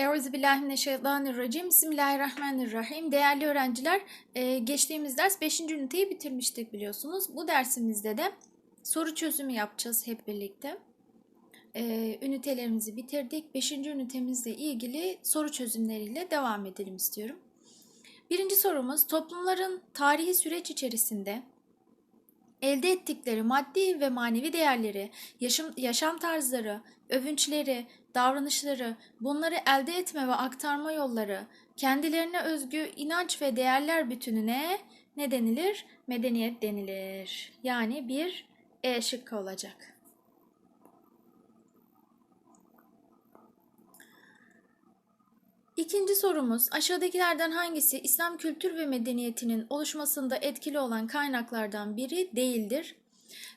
Euzubillahimineşşeytanirracim. Bismillahirrahmanirrahim. Değerli öğrenciler, e, geçtiğimiz ders 5. üniteyi bitirmiştik biliyorsunuz. Bu dersimizde de soru çözümü yapacağız hep birlikte. E, ünitelerimizi bitirdik. 5. ünitemizle ilgili soru çözümleriyle devam edelim istiyorum. Birinci sorumuz, toplumların tarihi süreç içerisinde elde ettikleri maddi ve manevi değerleri, yaşam, yaşam tarzları, övünçleri, davranışları, bunları elde etme ve aktarma yolları, kendilerine özgü inanç ve değerler bütününe ne denilir? Medeniyet denilir. Yani bir E şıkkı olacak. İkinci sorumuz aşağıdakilerden hangisi İslam kültür ve medeniyetinin oluşmasında etkili olan kaynaklardan biri değildir?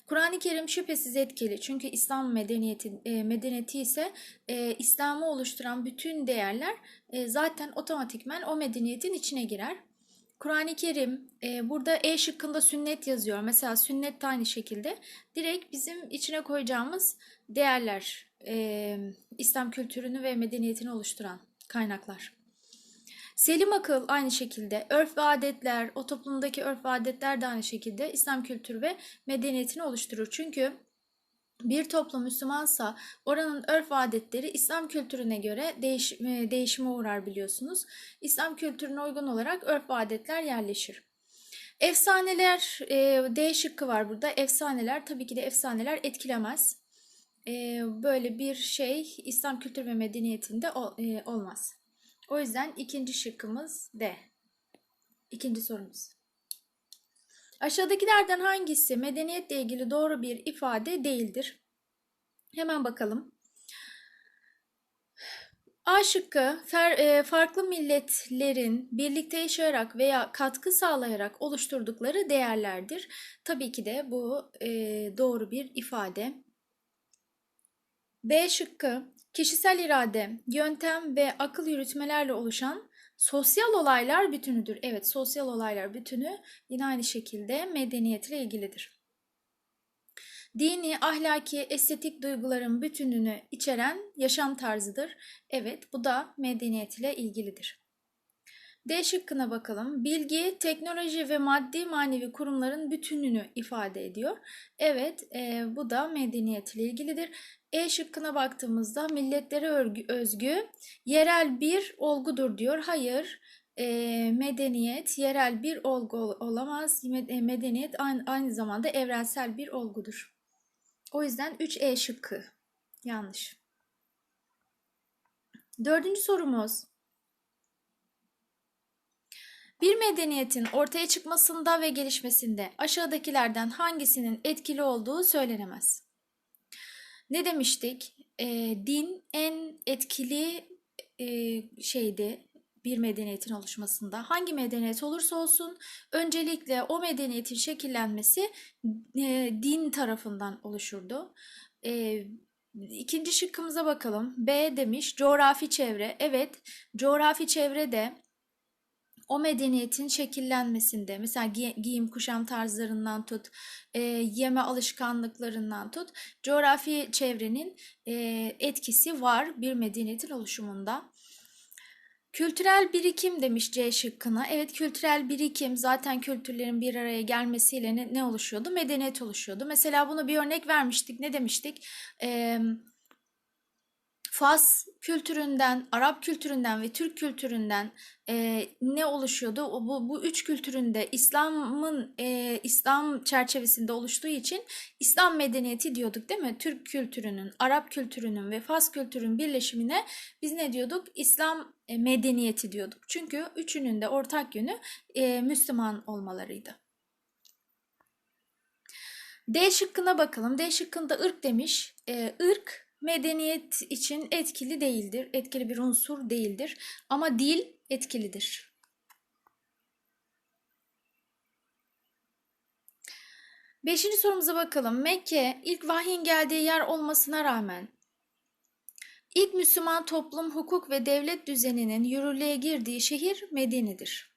Kur'an-ı Kerim şüphesiz etkili çünkü İslam medeniyeti, e, medeniyeti ise e, İslam'ı oluşturan bütün değerler e, zaten otomatikmen o medeniyetin içine girer. Kur'an-ı Kerim e, burada E şıkkında sünnet yazıyor. Mesela sünnet de aynı şekilde direkt bizim içine koyacağımız değerler e, İslam kültürünü ve medeniyetini oluşturan kaynaklar. Selim akıl aynı şekilde, örf ve adetler, o toplumdaki örf ve adetler de aynı şekilde İslam kültürü ve medeniyetini oluşturur. Çünkü bir toplum Müslümansa oranın örf ve adetleri İslam kültürüne göre değiş, e, değişime uğrar biliyorsunuz. İslam kültürüne uygun olarak örf ve adetler yerleşir. Efsaneler, e, D şıkkı var burada. Efsaneler, tabii ki de efsaneler etkilemez. Böyle bir şey İslam kültür ve medeniyetinde ol, olmaz. O yüzden ikinci şıkkımız D. İkinci sorumuz. Aşağıdakilerden hangisi medeniyetle ilgili doğru bir ifade değildir? Hemen bakalım. A şıkkı farklı milletlerin birlikte yaşayarak veya katkı sağlayarak oluşturdukları değerlerdir. Tabii ki de bu doğru bir ifade. B şıkkı kişisel irade, yöntem ve akıl yürütmelerle oluşan sosyal olaylar bütünüdür. Evet, sosyal olaylar bütünü yine aynı şekilde medeniyetle ilgilidir. Dini, ahlaki, estetik duyguların bütününü içeren yaşam tarzıdır. Evet, bu da medeniyet ile ilgilidir. D şıkkına bakalım. Bilgi, teknoloji ve maddi manevi kurumların bütününü ifade ediyor. Evet, e, bu da medeniyet ile ilgilidir. E şıkkına baktığımızda milletlere örgü, özgü yerel bir olgudur diyor. Hayır, e, medeniyet yerel bir olgu olamaz. E, medeniyet aynı, aynı zamanda evrensel bir olgudur. O yüzden 3E şıkkı yanlış. Dördüncü sorumuz. Bir medeniyetin ortaya çıkmasında ve gelişmesinde aşağıdakilerden hangisinin etkili olduğu söylenemez. Ne demiştik? E, din en etkili e, şeydi bir medeniyetin oluşmasında. Hangi medeniyet olursa olsun öncelikle o medeniyetin şekillenmesi e, din tarafından oluşurdu. E, İkinci şıkkımıza bakalım. B demiş coğrafi çevre. Evet coğrafi çevre de o medeniyetin şekillenmesinde mesela gi- giyim kuşam tarzlarından tut, e, yeme alışkanlıklarından tut, coğrafi çevrenin e, etkisi var bir medeniyetin oluşumunda. Kültürel birikim demiş C şıkkına. Evet kültürel birikim zaten kültürlerin bir araya gelmesiyle ne, ne oluşuyordu? Medeniyet oluşuyordu. Mesela bunu bir örnek vermiştik. Ne demiştik? Eee Fas kültüründen, Arap kültüründen ve Türk kültüründen e, ne oluşuyordu? O, bu, bu üç kültüründe İslam'ın e, İslam çerçevesinde oluştuğu için İslam medeniyeti diyorduk değil mi? Türk kültürünün, Arap kültürünün ve Fas kültürünün birleşimine biz ne diyorduk? İslam e, medeniyeti diyorduk. Çünkü üçünün de ortak yönü e, Müslüman olmalarıydı. D şıkkına bakalım. D şıkkında ırk demiş. E, ırk medeniyet için etkili değildir. Etkili bir unsur değildir. Ama dil etkilidir. Beşinci sorumuza bakalım. Mekke ilk vahyin geldiği yer olmasına rağmen ilk Müslüman toplum, hukuk ve devlet düzeninin yürürlüğe girdiği şehir Medine'dir.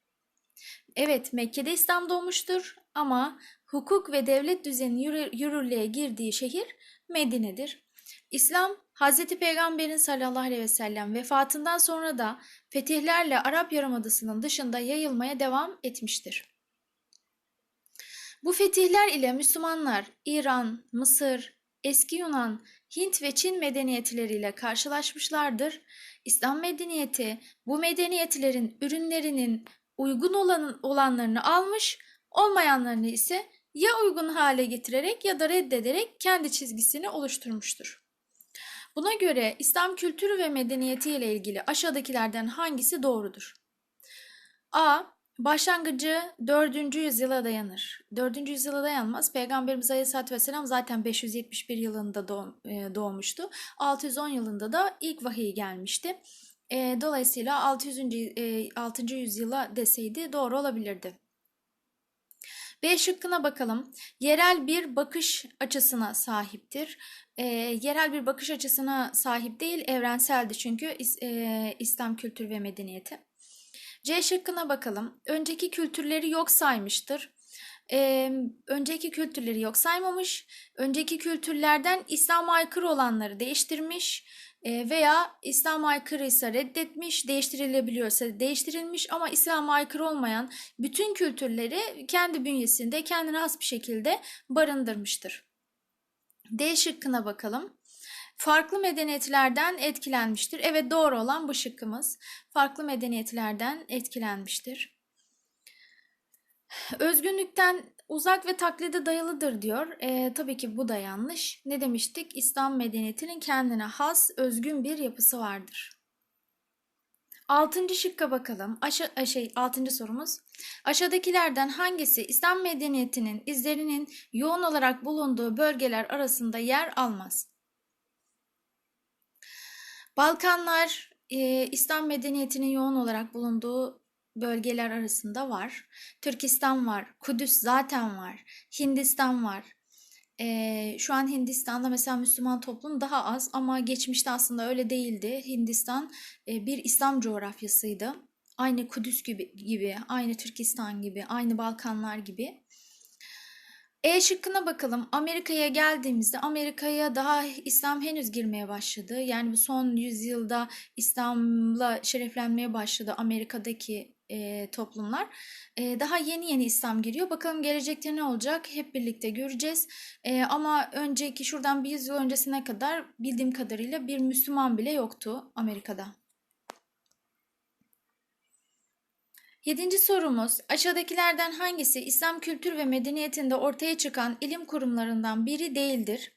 Evet Mekke'de İslam doğmuştur ama hukuk ve devlet düzeninin yürürlüğe girdiği şehir Medine'dir. İslam Hazreti Peygamber'in sallallahu aleyhi ve sellem vefatından sonra da fetihlerle Arap Yarımadası'nın dışında yayılmaya devam etmiştir. Bu fetihler ile Müslümanlar İran, Mısır, eski Yunan, Hint ve Çin medeniyetleriyle karşılaşmışlardır. İslam medeniyeti bu medeniyetlerin ürünlerinin uygun olan, olanlarını almış, olmayanlarını ise ya uygun hale getirerek ya da reddederek kendi çizgisini oluşturmuştur. Buna göre İslam kültürü ve medeniyeti ile ilgili aşağıdakilerden hangisi doğrudur? A. Başlangıcı 4. yüzyıla dayanır. 4. yüzyıla dayanmaz. Peygamberimiz Aleyhisselatü Vesselam zaten 571 yılında doğmuştu. 610 yılında da ilk vahiy gelmişti. Dolayısıyla 600. 6. yüzyıla deseydi doğru olabilirdi. B şıkkına bakalım. Yerel bir bakış açısına sahiptir. E, yerel bir bakış açısına sahip değil, evrenseldi çünkü e, İslam kültürü ve medeniyeti. C şıkkına bakalım. Önceki kültürleri yok saymıştır. Ee, önceki kültürleri yok saymamış. Önceki kültürlerden İslam'a aykırı olanları değiştirmiş e, veya İslam'a aykırı ise reddetmiş, değiştirilebiliyorsa değiştirilmiş ama İslam'a aykırı olmayan bütün kültürleri kendi bünyesinde kendine has bir şekilde barındırmıştır. D şıkkına bakalım farklı medeniyetlerden etkilenmiştir. Evet doğru olan bu şıkkımız. Farklı medeniyetlerden etkilenmiştir. Özgünlükten uzak ve taklide dayalıdır diyor. E, tabii ki bu da yanlış. Ne demiştik? İslam medeniyetinin kendine has, özgün bir yapısı vardır. Altıncı şıkka bakalım. Aşa şey, altıncı sorumuz. Aşağıdakilerden hangisi İslam medeniyetinin izlerinin yoğun olarak bulunduğu bölgeler arasında yer almaz? Balkanlar e, İslam medeniyetinin yoğun olarak bulunduğu bölgeler arasında var. Türkistan var, Kudüs zaten var, Hindistan var. E, şu an Hindistan'da mesela Müslüman toplum daha az ama geçmişte aslında öyle değildi. Hindistan e, bir İslam coğrafyasıydı. Aynı Kudüs gibi, gibi, aynı Türkistan gibi, aynı Balkanlar gibi. E şıkkına bakalım. Amerika'ya geldiğimizde Amerika'ya daha İslam henüz girmeye başladı. Yani bu son yüzyılda İslam'la şereflenmeye başladı Amerika'daki e, toplumlar. E, daha yeni yeni İslam giriyor. Bakalım gelecekte ne olacak hep birlikte göreceğiz. E, ama önceki şuradan bir yüzyıl öncesine kadar bildiğim kadarıyla bir Müslüman bile yoktu Amerika'da. Yedinci sorumuz aşağıdakilerden hangisi İslam kültür ve medeniyetinde ortaya çıkan ilim kurumlarından biri değildir?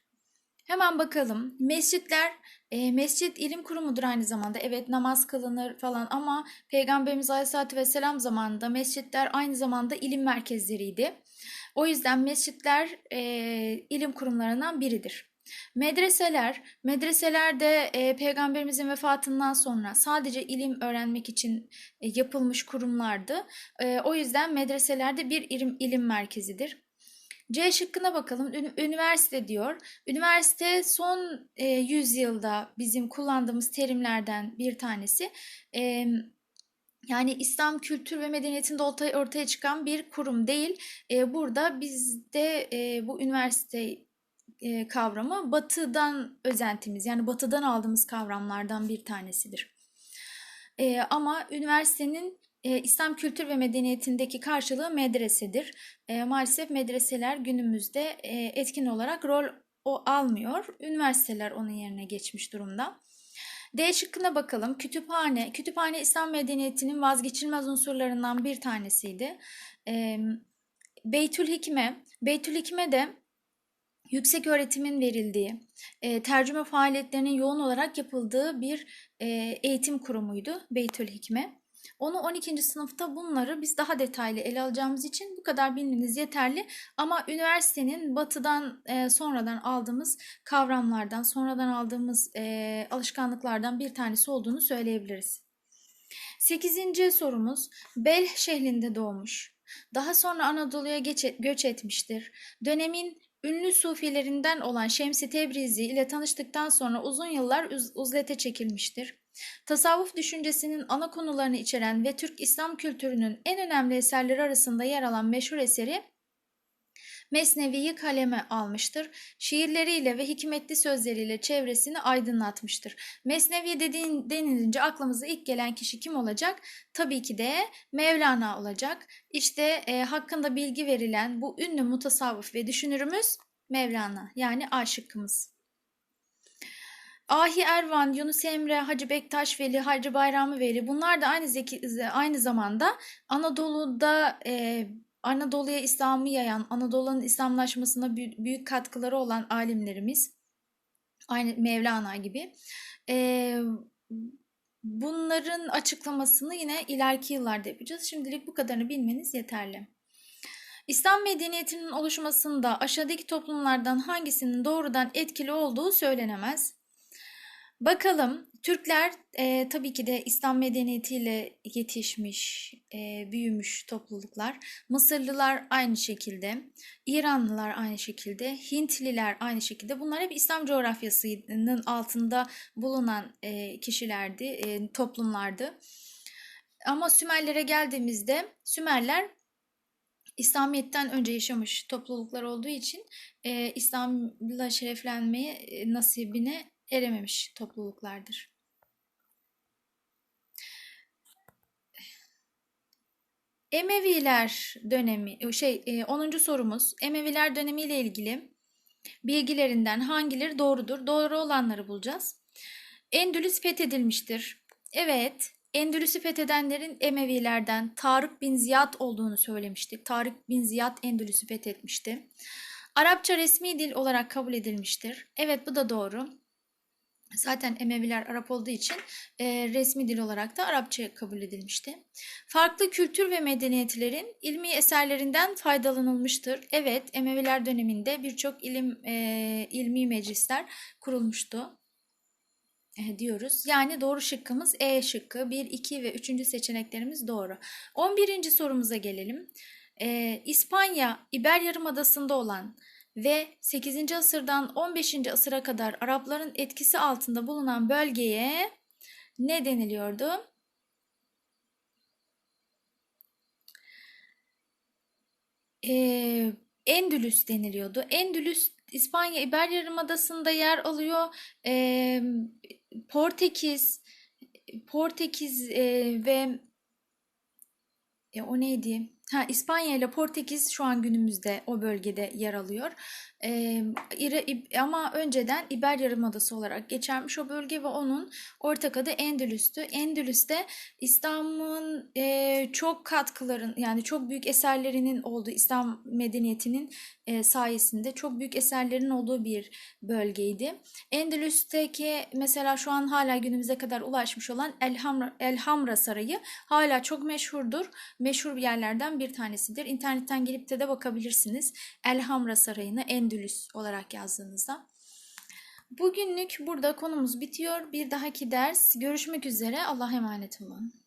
Hemen bakalım. Mescitler, e, mescit ilim kurumudur aynı zamanda. Evet namaz kılınır falan ama Peygamberimiz Aleyhisselatü Vesselam zamanında mescitler aynı zamanda ilim merkezleriydi. O yüzden mescitler e, ilim kurumlarından biridir. Medreseler, medreselerde e, peygamberimizin vefatından sonra sadece ilim öğrenmek için e, yapılmış kurumlardı. E, o yüzden medreselerde bir ilim, ilim merkezidir. C şıkkına bakalım. Üniversite diyor. Üniversite son e, yüzyılda bizim kullandığımız terimlerden bir tanesi. E, yani İslam kültür ve medeniyetinde ortaya, çıkan bir kurum değil. E, burada bizde e, bu üniversite e, kavramı batıdan özentimiz yani batıdan aldığımız kavramlardan bir tanesidir. E, ama üniversitenin e, İslam kültür ve medeniyetindeki karşılığı medresedir. E, maalesef medreseler günümüzde e, etkin olarak rol o almıyor. Üniversiteler onun yerine geçmiş durumda. D şıkkına bakalım. Kütüphane. Kütüphane İslam medeniyetinin vazgeçilmez unsurlarından bir tanesiydi. E, Beytül Hikme. Beytül Hikme de yüksek öğretimin verildiği, e, tercüme faaliyetlerinin yoğun olarak yapıldığı bir e, eğitim kurumuydu Beytül Hikme. Onu 12. sınıfta bunları biz daha detaylı ele alacağımız için bu kadar bilmeniz yeterli. Ama üniversitenin batıdan e, sonradan aldığımız kavramlardan, sonradan aldığımız e, alışkanlıklardan bir tanesi olduğunu söyleyebiliriz. 8. sorumuz Bel şehrinde doğmuş. Daha sonra Anadolu'ya göç etmiştir. Dönemin Ünlü sufilerinden olan Şemsi Tebrizi ile tanıştıktan sonra uzun yıllar uz uzlete çekilmiştir. Tasavvuf düşüncesinin ana konularını içeren ve Türk İslam kültürünün en önemli eserleri arasında yer alan meşhur eseri Mesnevi'yi kaleme almıştır. Şiirleriyle ve hikmetli sözleriyle çevresini aydınlatmıştır. Mesnevi dediğin, denilince aklımıza ilk gelen kişi kim olacak? Tabii ki de Mevlana olacak. İşte e, hakkında bilgi verilen bu ünlü mutasavvıf ve düşünürümüz Mevlana yani A. Ahi Ervan, Yunus Emre, Hacı Bektaş Veli, Hacı Bayramı Veli bunlar da aynı zeki, aynı zamanda Anadolu'da e, Anadolu'ya İslam'ı yayan, Anadolu'nun İslamlaşmasına büyük katkıları olan alimlerimiz. Aynı Mevlana gibi. E, bunların açıklamasını yine ileriki yıllarda yapacağız. Şimdilik bu kadarını bilmeniz yeterli. İslam medeniyetinin oluşmasında aşağıdaki toplumlardan hangisinin doğrudan etkili olduğu söylenemez. Bakalım Türkler e, tabii ki de İslam medeniyetiyle yetişmiş, e, büyümüş topluluklar. Mısırlılar aynı şekilde, İranlılar aynı şekilde, Hintliler aynı şekilde. Bunlar hep İslam coğrafyasının altında bulunan e, kişilerdi, e, toplumlardı. Ama Sümerlere geldiğimizde Sümerler İslamiyet'ten önce yaşamış topluluklar olduğu için e, İslam'la şereflenmeye e, nasibine erememiş topluluklardır. Emeviler dönemi şey 10. sorumuz Emeviler dönemi ile ilgili bilgilerinden hangileri doğrudur? Doğru olanları bulacağız. Endülüs fethedilmiştir. Evet, Endülüs'ü fethedenlerin Emevilerden Tarık bin Ziyad olduğunu söylemiştik. Tarık bin Ziyad Endülüs'ü fethetmişti. Arapça resmi dil olarak kabul edilmiştir. Evet bu da doğru. Zaten Emeviler Arap olduğu için e, resmi dil olarak da Arapça kabul edilmişti. Farklı kültür ve medeniyetlerin ilmi eserlerinden faydalanılmıştır. Evet, Emeviler döneminde birçok ilim e, ilmi meclisler kurulmuştu e, diyoruz. Yani doğru şıkkımız E şıkkı. 1, 2 ve 3. seçeneklerimiz doğru. 11. sorumuza gelelim. E, İspanya, İber Yarımadası'nda olan ve 8. asırdan 15. asıra kadar Arapların etkisi altında bulunan bölgeye ne deniliyordu? Ee, Endülüs deniliyordu. Endülüs İspanya İber Yarımadası'nda yer alıyor. Ee, Portekiz Portekiz e, ve e, o neydi? Ha, İspanya ile Portekiz şu an günümüzde o bölgede yer alıyor. Ee, ama önceden İber Yarımadası olarak geçermiş o bölge ve onun ortak adı Endülüs'tü. Endülüs'te İslam'ın e, çok katkıların yani çok büyük eserlerinin olduğu İslam medeniyetinin e, sayesinde çok büyük eserlerin olduğu bir bölgeydi. Endülüs'teki mesela şu an hala günümüze kadar ulaşmış olan Elhamra, Elhamra Sarayı hala çok meşhurdur. Meşhur yerlerden bir tanesidir. İnternetten gelip de de bakabilirsiniz. Elhamra Sarayı'nı Endülüs olarak yazdığınızda. Bugünlük burada konumuz bitiyor. Bir dahaki ders görüşmek üzere. Allah'a emanet olun.